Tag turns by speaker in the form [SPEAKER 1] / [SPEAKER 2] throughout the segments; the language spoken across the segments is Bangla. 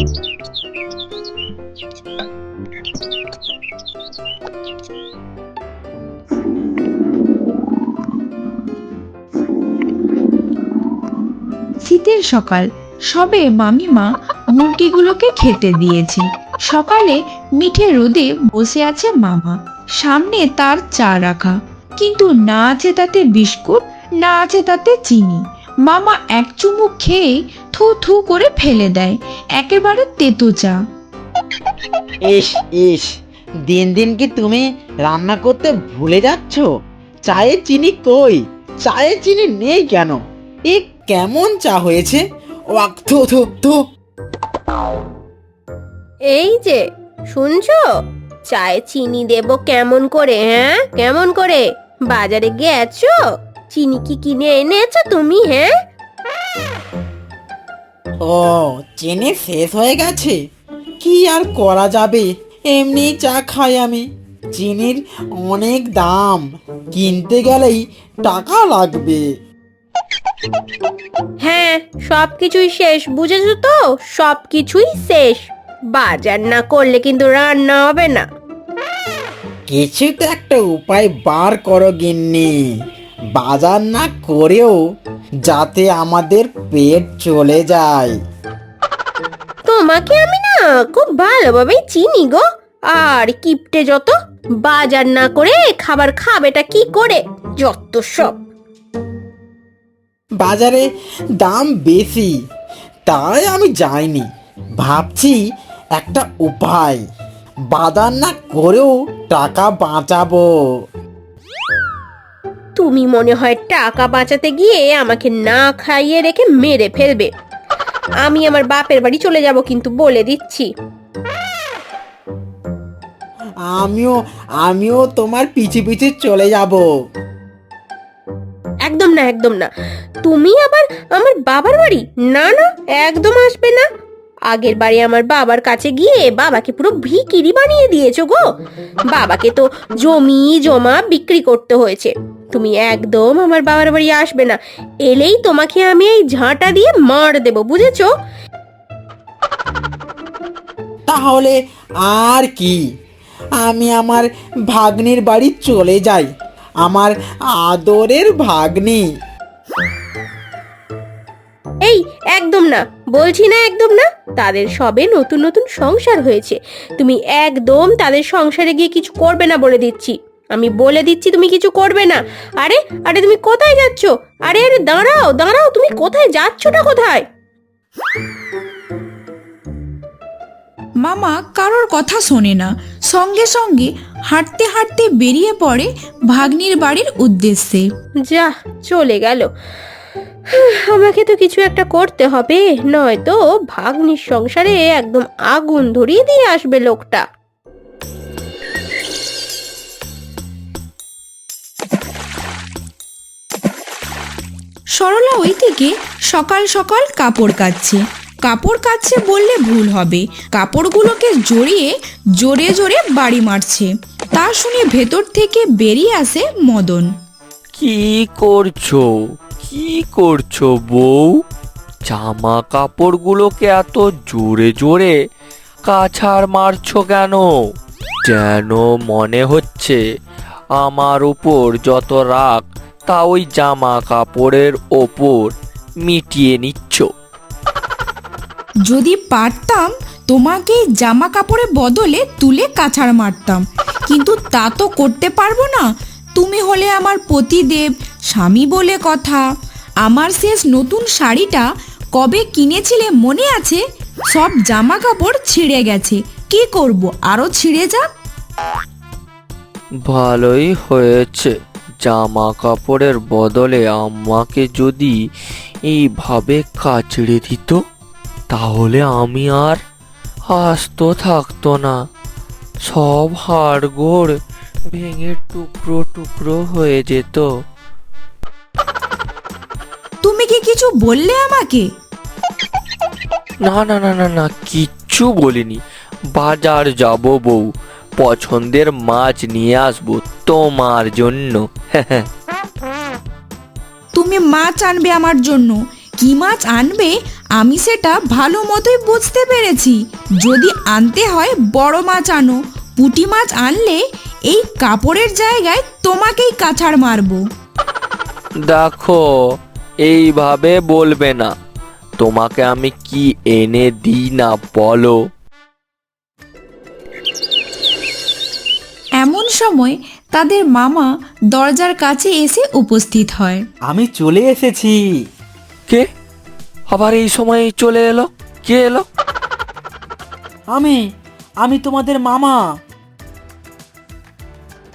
[SPEAKER 1] শীতের সকাল, সবে মামিমা মুরগিগুলোকে খেতে দিয়েছে। সকালে মিঠে রোদে বসে আছে মামা। সামনে তার চা রাখা। কিন্তু না আছে তাতে বিস্কুট, না আছে তাতে চিনি। মামা এক চুমুক খেয়ে থু থু করে ফেলে দেয় একেবারে তেতো চা
[SPEAKER 2] ইস ইস দিন দিন কি তুমি রান্না করতে ভুলে যাচ্ছ? চায়ে চিনি কই? চায়ে চিনি নেই কেন? এ কেমন চা হয়েছে? ওয়াক থু থু থু।
[SPEAKER 3] এই যে শুনছো? চায়ে চিনি দেব কেমন করে হ্যাঁ? কেমন করে? বাজারে গেছো চিনি কি কিনে এনেছো তুমি হ্যাঁ?
[SPEAKER 2] ও চিনি শেষ হয়ে গেছে। কি আর করা যাবে? এমনি চা খাই আমি। চিনির অনেক দাম। কিনতে গেলেই টাকা লাগবে।
[SPEAKER 3] হ্যাঁ সব কিছুই শেষ বুঝেছ তো? সব কিছুই শেষ। বাজার না করলে কিন্তু রান্না হবে না।
[SPEAKER 2] কিছু তো একটা উপায় বার করো গিন্নি। বাজার না করেও যাতে আমাদের পেট চলে যায়।
[SPEAKER 3] তোমাকে আমি না খুব ভালোভাবেই চিনি গো। আর কিপটে যত বাজার না করে খাবার খাবেটা কি করে? যত সব।
[SPEAKER 2] বাজারে দাম বেশি তাই আমি যাইনি। ভাবছি একটা উপায় বাজার না করেও টাকা বাঁচাবো।
[SPEAKER 3] তুমি মনে হয় টাকা বাঁচাতে গিয়ে আমাকে না খাইয়ে রেখে মেরে ফেলবে। আমি আমার বাপের বাড়ি চলে যাব কিন্তু বলে দিচ্ছি।
[SPEAKER 2] আমিও আমিও তোমার পিছে পিছে চলে যাব।
[SPEAKER 3] একদম না একদম না। তুমি আবার আমার বাবার বাড়ি? না না একদম আসবে না। আগের বাড়ি আমার বাবার কাছে গিয়ে বাবাকে পুরো ভিকিরি বানিয়ে দিয়েছ গো। বাবাকে তো জমি জমা বিক্রি করতে হয়েছে। তুমি একদম আমার বাবার বাড়ি আসবে না। এলেই তোমাকে আমি এই ঝাঁটা দিয়ে মার দেব বুঝেছ?
[SPEAKER 2] তাহলে আর কি? আমি আমার ভাগ্নির বাড়ি চলে যাই। আমার আদরের ভাগ্নি।
[SPEAKER 3] এই একদম না। বলছি না একদম না। তাদের সবে নতুন নতুন সংসার হয়েছে। তুমি একদম তাদের সংসারে গিয়ে কিছু করবে না বলে দিচ্ছি। আমি বলে দিচ্ছি তুমি কিছু করবে না। আরে আরে তুমি কোথায় যাচ্ছ? আরে আরে দাঁড়াও দাঁড়াও তুমি কোথায় যাচ্ছটা কোথায়?
[SPEAKER 1] মামা কারোর কথা শোনে না। সঙ্গে সঙ্গে হাঁটতে হাঁটতে বেরিয়ে পড়ে ভাগ্নির বাড়ির উদ্দেশ্যে।
[SPEAKER 3] যা চলে গেল। আমাকে তো কিছু একটা করতে হবে নয়তো ভাগ্নির সংসারে একদম আগুন ধরিয়ে দিয়ে আসবে লোকটা।
[SPEAKER 1] সরলা ওই থেকে সকাল সকাল কাপড় কাচ্ছে। কাপড় কাচ্ছে বললে ভুল হবে। কাপড়গুলোকে জড়িয়ে জোরে জোরে বাড়ি মারছে। তা শুনে ভেতর থেকে বেরিয়ে আসে মদন।
[SPEAKER 4] কি করছ? কি করছ বউ? জামা কাপড়গুলোকে এত জোরে জোরে কাছাড় মারছো কেন? যেন মনে হচ্ছে আমার উপর যত রাগ, তা ওই জামা কাপড়ের ওপর মিটিয়ে নিচ্ছ।
[SPEAKER 1] যদি পারতাম, তোমাকে জামা কাপড়ের বদলে তুলে কাছাড় মারতাম। কিন্তু তা তো করতে পারব না। তুমি হলে আমার পতিদেব স্বামী বলে কথা। আমার শেষ নতুন শাড়িটা কবে কিনেছিলে মনে আছে? সব জামা কাপড় ছিঁড়ে গেছে। কি করব, আরও ছিঁড়ে যাক?
[SPEAKER 4] ভালোই হয়েছে। জামা কাপড়ের বদলে আমাকে যদি এইভাবে কাচড়ে দিত, তাহলে আমি আর আস্ত থাকতো না। সব হাড়গোড় ভেঙে টুকরো টুকরো হয়ে যেত।
[SPEAKER 1] কি কিছু বললে আমাকে?
[SPEAKER 4] না না না না না কিচ্ছু বলিনি। বাজার যাব বউ পছন্দের মাছ নিয়ে আসব তোমার জন্য।
[SPEAKER 1] তুমি মাছ আনবে আমার জন্য। কি মাছ আনবে আমি সেটা ভালো মতোই বুঝতে পেরেছি। যদি আনতে হয় বড় মাছ আনো পুঁটি মাছ আনলে এই কাপড়ের জায়গায় তোমাকেই কাছাড় মারবো।
[SPEAKER 4] দেখো এইভাবে বলবে না। তোমাকে আমি কি এনে দিই না বলো?
[SPEAKER 1] এমন সময় তাদের মামা দরজার কাছে এসে উপস্থিত হয়।
[SPEAKER 2] আমি চলে এসেছি।
[SPEAKER 4] কে? আবার এই সময় চলে এলো? কে এলো?
[SPEAKER 2] আমি আমি তোমাদের মামা।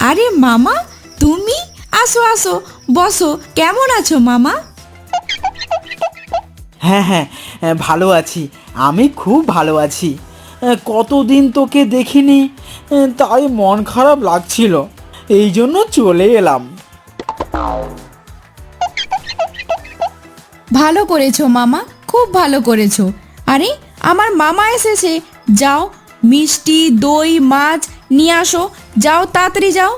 [SPEAKER 1] আরে মামা তুমি? আসো আসো বসো কেমন আছো মামা?
[SPEAKER 2] হ্যাঁ হ্যাঁ হ্যাঁ, ভালো আছি। আমি খুব ভালো আছি। কতদিন তোকে দেখিনি? তাই মন খারাপ লাগছিল। এই জন্য চলে এলাম।
[SPEAKER 1] ভালো করেছ মামা। খুব ভালো করেছ। আরে আমার মামা এসেছে। যাও মিষ্টি দই মাছ নিয়ে আসো। যাও তাড়াতাড়ি যাও।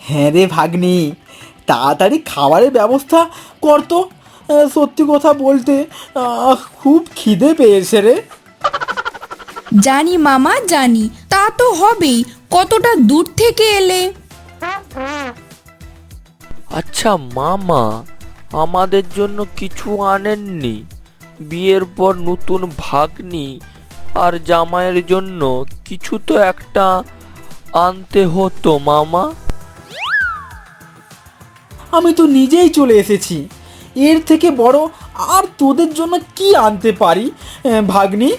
[SPEAKER 2] হ্যাঁ রে ভাগ্নি তাড়াতাড়ি খাবারের ব্যবস্থা করতো সত্যি কথা বলতে খুব খিদে পেয়েছে রে।
[SPEAKER 1] জানি মামা জানি। তা তো হবেই। কতটা দূর থেকে এলে?
[SPEAKER 4] আচ্ছা মামা আমাদের জন্য কিছু আনেননি। বিয়ের পর নতুন ভাগ্নি আর জামাইয়ের জন্য কিছু তো একটা আনতে হতো মামা।
[SPEAKER 2] আমি তো নিজেই চলে এসেছি। এর থেকে বড় আর তোদের জন্য কি আনতে পারি ভাগ্নি?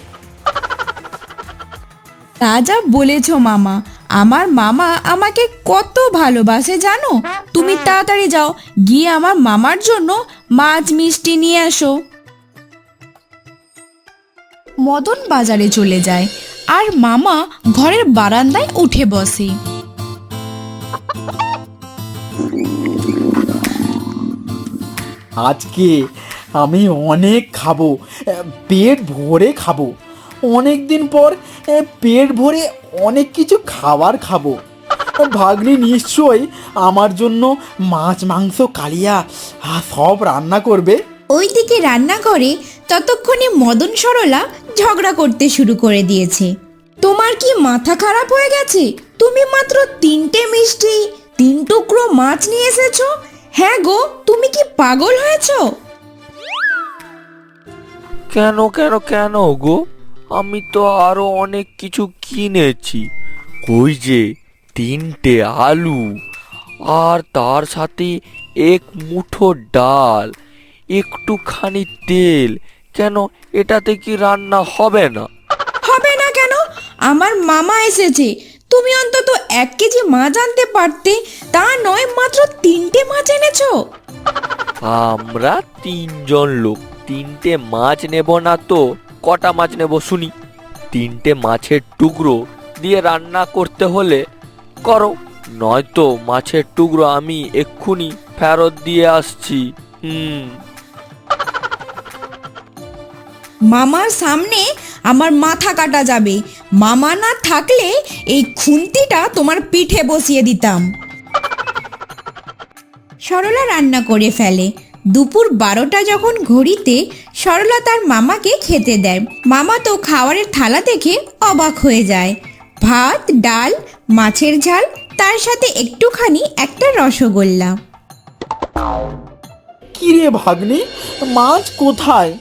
[SPEAKER 1] তা যা বলেছ, মামা। আমার মামা আমাকে কত ভালোবাসে, জানো? তুমি তাড়াতাড়ি যাও, গিয়ে আমার মামার জন্য মাছ মিষ্টি নিয়ে আসো মদন বাজারে চলে যায়, আর মামা ঘরের বারান্দায় উঠে বসে।
[SPEAKER 2] আজকে আমি অনেক খাব পেট ভরে খাব। অনেক দিন পর পেট ভরে অনেক কিছু খাবার খাব। ভাগ্নি নিশ্চয়ই আমার জন্য মাছ, মাংস, কালিয়া সব রান্না করবে।
[SPEAKER 1] ওইদিকে রান্না করে ততক্ষণে মদন সরলা ঝগড়া করতে শুরু করে দিয়েছে। তোমার কি মাথা খারাপ হয়ে গেছে? তুমি মাত্র তিনটে মিষ্টি, তিন টুকরো মাছ নিয়ে এসেছ? হ্যাঁ গো তুমি কি পাগল হয়েছো?
[SPEAKER 4] কেন কেন কেন গো? আমি তো আরও অনেক কিছু কিনেছি। ওই যে তিনটে আলু আর তার সাথে এক মুঠো ডাল একটুখানি তেল। কেন এটাতে কি রান্না হবে না?
[SPEAKER 1] হবে না কেন? আমার মামা এসেছে। তুমি অন্তত এক কেজি মাছ আনতে পারতে তা নয় মাত্র তিনটে মাছ এনেছো।
[SPEAKER 4] আমরা তিনজন লোক তিনটে মাছ নেব না তো কটা মাছ নেব শুনি। তিনটে মাছের টুকরো দিয়ে রান্না করতে হলে করো নয়তো মাছের টুকরো আমি এক্ষুনি ফেরত দিয়ে আসছি হুম।
[SPEAKER 1] মামার সামনে আমার মাথা কাটা যাবে। মামা না থাকলে এই খুন্তিটা তোমার পিঠে বসিয়ে দিতাম। সরলা রান্না করে ফেলে। দুপুর বারোটা যখন ঘড়িতে, সরলা তার মামাকে খেতে দেয়। মামা তো খাবারের থালা দেখে অবাক হয়ে যায়। ভাত, ডাল, মাছের ঝাল, তার সাথে একটুখানি একটা রসগোল্লা।
[SPEAKER 2] কিরে ভাগ্নি, মাছ কোথায়?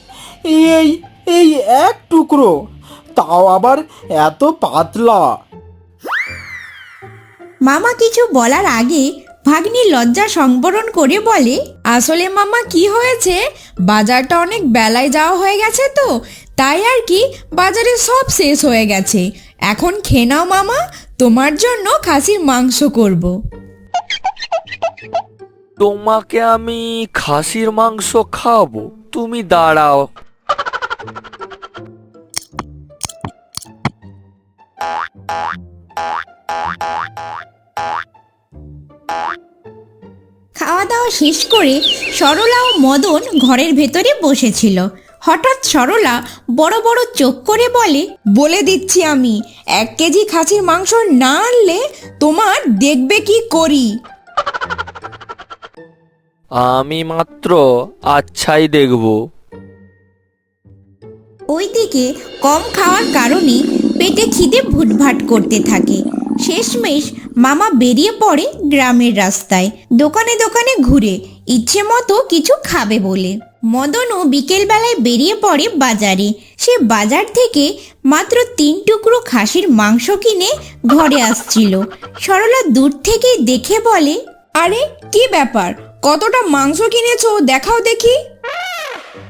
[SPEAKER 2] এই এই এক টুকরো। তাও আবার এত পাতলা।
[SPEAKER 1] মামা কিছু বলার আগে ভাগ্নি লজ্জা সংবরণ করে বলে আসলে মামা কি হয়েছে? বাজারটা অনেক বেলায় যাওয়া হয়ে গেছে তো তাই আর কি বাজারে সব শেষ হয়ে গেছে। এখন খেয়ে নাও মামা তোমার জন্য খাসির মাংস করব।
[SPEAKER 4] তোমাকে আমি খাসির মাংস খাওয়াবো তুমি দাঁড়াও।
[SPEAKER 1] খাওয়া দাওয়া শেষ করে সরলা ও মদন ঘরের ভেতরে বসেছিল। হঠাৎ সরলা বড় বড় চোখ করে বলে বলে দিচ্ছি আমি, এক কেজি খাসির মাংস না আনলে তোমার দেখবে কি করি?
[SPEAKER 4] আমি মাত্র আচ্ছাই দেখব।
[SPEAKER 1] ওইদিকে কম খাওয়ার কারণে পেটে খিদে ভুটভাট করতে থাকে। শেষমেশ মামা বেরিয়ে পড়ে গ্রামের রাস্তায়, দোকানে দোকানে ঘুরে, ইচ্ছে মতো কিছু খাবে বলে। মদনও বিকেলবেলায় বেরিয়ে পড়ে বাজারে। সে বাজার থেকে মাত্র তিন টুকরো খাসির মাংস কিনে ঘরে আসছিল। সরলা দূর থেকেই দেখে বলে, আরে, কি ব্যাপার? কতটা মাংস কিনেছো? দেখাও দেখি।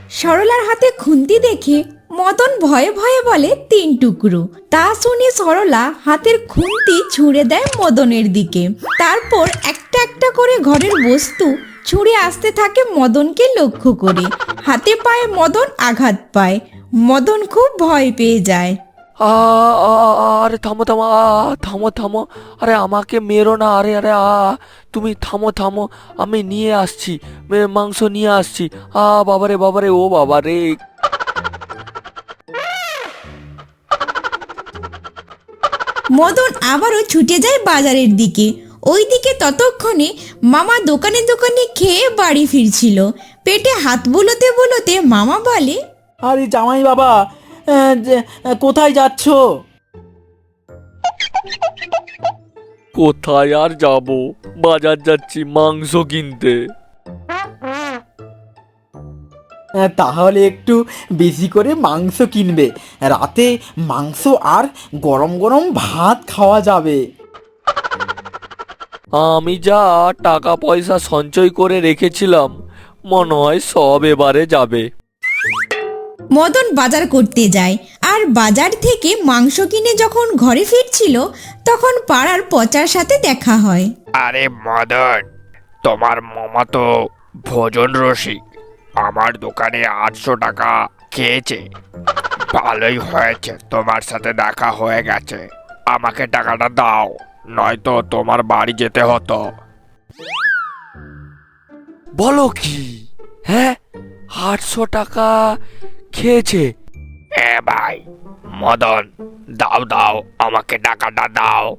[SPEAKER 1] সরলার হাতে খুন্তি দেখে মদন ভয়ে ভয়ে বলে, তিন টুকরো। তা শুনে সরলা হাতের খুন্তি ছুঁড়ে দেয় মদনের দিকে। তারপর একটা একটা করে ঘরের বস্তু ছুঁড়ে আসতে থাকে মদনকে লক্ষ্য করে। হাতে পায়ে মদন আঘাত পায়। মদন খুব ভয় পেয়ে যায়।
[SPEAKER 4] আরে থামো থামো থামো থামো। আরে আমাকে মেরো না, আরে আরে, আ, তুমি থামো থামো। আমি নিয়ে আসছি মাংস নিয়ে আসছি। আ, বাবারে বাবারে, ও বাবারে।
[SPEAKER 1] মদন আবারও ছুটে যায় বাজারের দিকে। ওইদিকে ততক্ষণে মামা দোকানে দোকানে খেয়ে বাড়ি ফিরছিল। পেটে হাত বুলোতে বুলোতে মামা বলে
[SPEAKER 2] আরে জামাই বাবা আহ, যে- কোথায় যাচ্ছ?
[SPEAKER 4] কোথায় আর যাব? বাজার যাচ্ছি মাংস কিনতে।
[SPEAKER 2] তাহলে একটু বেশি করে মাংস কিনবে। রাতে মাংস আর গরম গরম ভাত খাওয়া যাবে।
[SPEAKER 4] আমি যা টাকা পয়সা সঞ্চয় করে রেখেছিলাম মনে হয় সব এবারে যাবে।
[SPEAKER 1] মদন বাজার করতে যায়। আর বাজার থেকে মাংস কিনে যখন ঘরে ফিরছিল তখন পাড়ার পচার সাথে দেখা হয়।
[SPEAKER 5] আরে মদন তোমার মামা তো ভোজন রসিক। আমার দোকানে আটশো টাকা খেয়েছে। ভালোই হয়েছে তোমার সাথে দেখা হয়ে গেছে। আমাকে টাকাটা দাও নয়তো তোমার বাড়ি যেতে হতো।
[SPEAKER 4] বলো কি? হ্যাঁ? আটশো টাকা খেয়েছে।
[SPEAKER 5] এ ভাই মদন দাও দাও আমাকে টাকাটা দাও।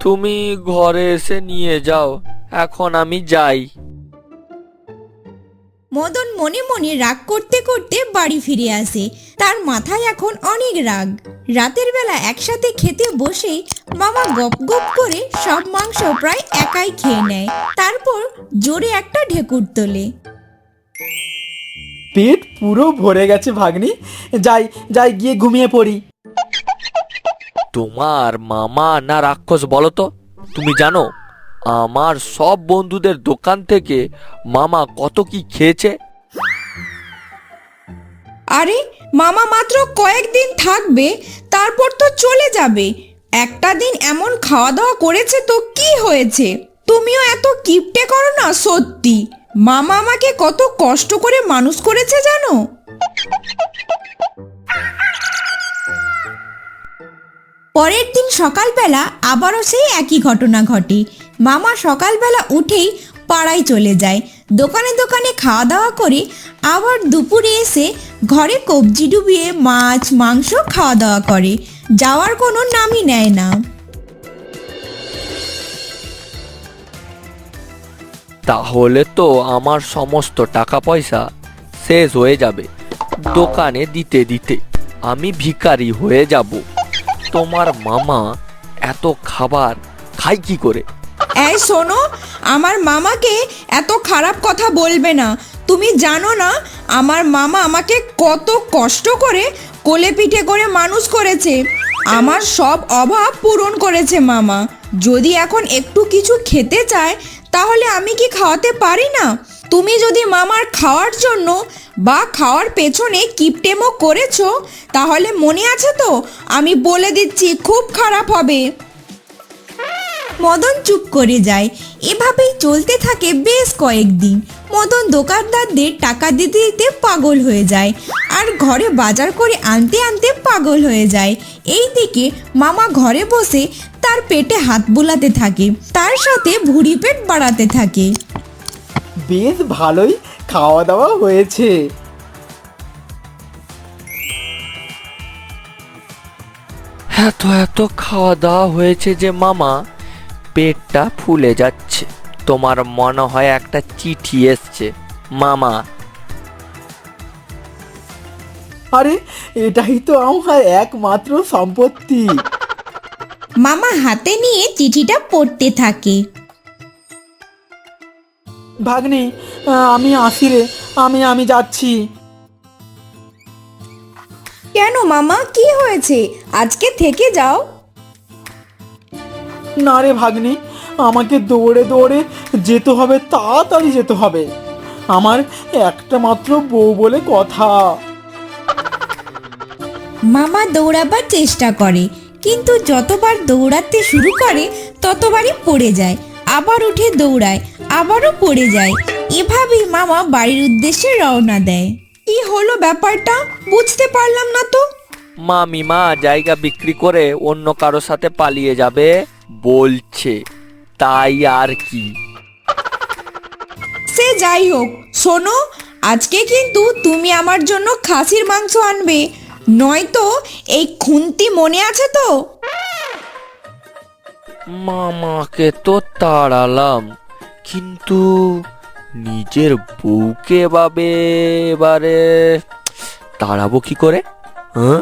[SPEAKER 4] তুমি ঘরে এসে নিয়ে যাও। এখন আমি যাই।
[SPEAKER 1] মদন মনে মনে রাগ করতে করতে বাড়ি ফিরে আসে। তার মাথায় এখন অনেক রাগ। রাতের বেলা একসাথে খেতে বসে মামা গপ গপ করে সব মাংস প্রায় একাই খেয়ে নেয়। তারপর জোরে একটা ঢেকুর তোলে।
[SPEAKER 2] পেট পুরো ভরে গেছে ভাগ্নি। যাই যাই গিয়ে ঘুমিয়ে পড়ি।
[SPEAKER 4] তোমার মামা না রাক্ষস বলো তো? তুমি জানো? আমার সব বন্ধুদের দোকান থেকে মামা কত কি খেয়েছে?
[SPEAKER 1] আরে, মামা মাত্র কয়েকদিন থাকবে, তারপর তো চলে যাবে। একটা দিন এমন খাওয়া দাওয়া করেছে তো কি হয়েছে? তুমিও এত কিপটে করো না, সত্যি। মামা আমাকে কত কষ্ট করে মানুষ করেছে জানো? পরের দিন সকালবেলা আবারও সেই একই ঘটনা ঘটে। মামা সকালবেলা উঠেই পাড়ায় চলে যায়। দোকানে দোকানে খাওয়া দাওয়া করে আবার দুপুরে এসে ঘরে কবজি ডুবিয়ে মাছ, মাংস খাওয়া দাওয়া করে। যাওয়ার কোনো নামই নেয় না।
[SPEAKER 4] তাহলে তো আমার সমস্ত টাকা পয়সা শেষ হয়ে যাবে। দোকানে দিতে দিতে আমি ভিখারি হয়ে যাব। তোমার মামা এত খাবার খাই কি করে?
[SPEAKER 1] এই শোনো, আমার মামাকে এত খারাপ কথা বলবে না। তুমি জানো না, আমার মামা আমাকে কত কষ্ট করে কোলে পিঠে করে মানুষ করেছে। আমার সব অভাব পূরণ করেছে মামা। যদি এখন একটু কিছু খেতে চায়, তাহলে আমি কি খাওয়াতে পারি না? তুমি যদি মামার খাওয়ার জন্য বা খাওয়ার পেছনে কিপটেমো করেছ, তাহলে মনে আছে তো? আমি বলে দিচ্ছি, খুব খারাপ হবে। মদন চুপ করে যায়। এভাবেই চলতে থাকে বেশ কয়েকদিন। মদন দোকানদারদের টাকা দিতে দিতে পাগল হয়ে যায় আর ঘরে বাজার করে আনতে আনতে পাগল হয়ে যায়। এই দিকে মামা ঘরে বসে তার পেটে হাত বোলাতে থাকে তার সাথে ভুঁড়ি পেট বাড়াতে থাকে।
[SPEAKER 2] বেশ ভালোই খাওয়া দাওয়া হয়েছে।
[SPEAKER 4] এত এত খাওয়া দাওয়া হয়েছে যে মামা পেটটা ফুলে যাচ্ছে। তোমার মনে হয় একটা চিঠি এসছে। মামা।
[SPEAKER 2] আরে এটাই তো আমার একমাত্র সম্পত্তি।
[SPEAKER 1] মামা হাতে নিয়ে চিঠিটা পড়তে থাকে।
[SPEAKER 2] ভাগ্নে আমি আসি রে। আমি আমি যাচ্ছি।
[SPEAKER 1] কেন মামা? কি হয়েছে? আজকে থেকে যাও।
[SPEAKER 2] না রে ভাগ্নে আমাকে দৌড়ে দৌড়ে যেতে হবে তাড়াতাড়ি যেতে হবে। আমার একটা মাত্র বউ বলে কথা।
[SPEAKER 1] মামা দৌড়াবার চেষ্টা করে কিন্তু যতবার দৌড়াতে শুরু করে ততবারই পড়ে যায় আবার উঠে দৌড়ায় আবারও পড়ে যায়। এভাবেই মামা বাড়ির উদ্দেশ্যে রওনা দেয়। কি হলো ব্যাপারটা? বুঝতে পারলাম না তো।
[SPEAKER 4] মামিমা জায়গা বিক্রি করে অন্য কারও সাথে পালিয়ে যাবে? বলছে তাই আর কি?
[SPEAKER 1] সে যাই হোক শোনো আজকে কিন্তু তুমি আমার জন্য খাসির মাংস আনবে। নয়তো এই খুন্তি মনে আছে তো?
[SPEAKER 4] মামাকে তো তাড়ালাম কিন্তু নিজের বউকে ভাবে এবারে তাড়াবো কি করে? হ্যাঁ?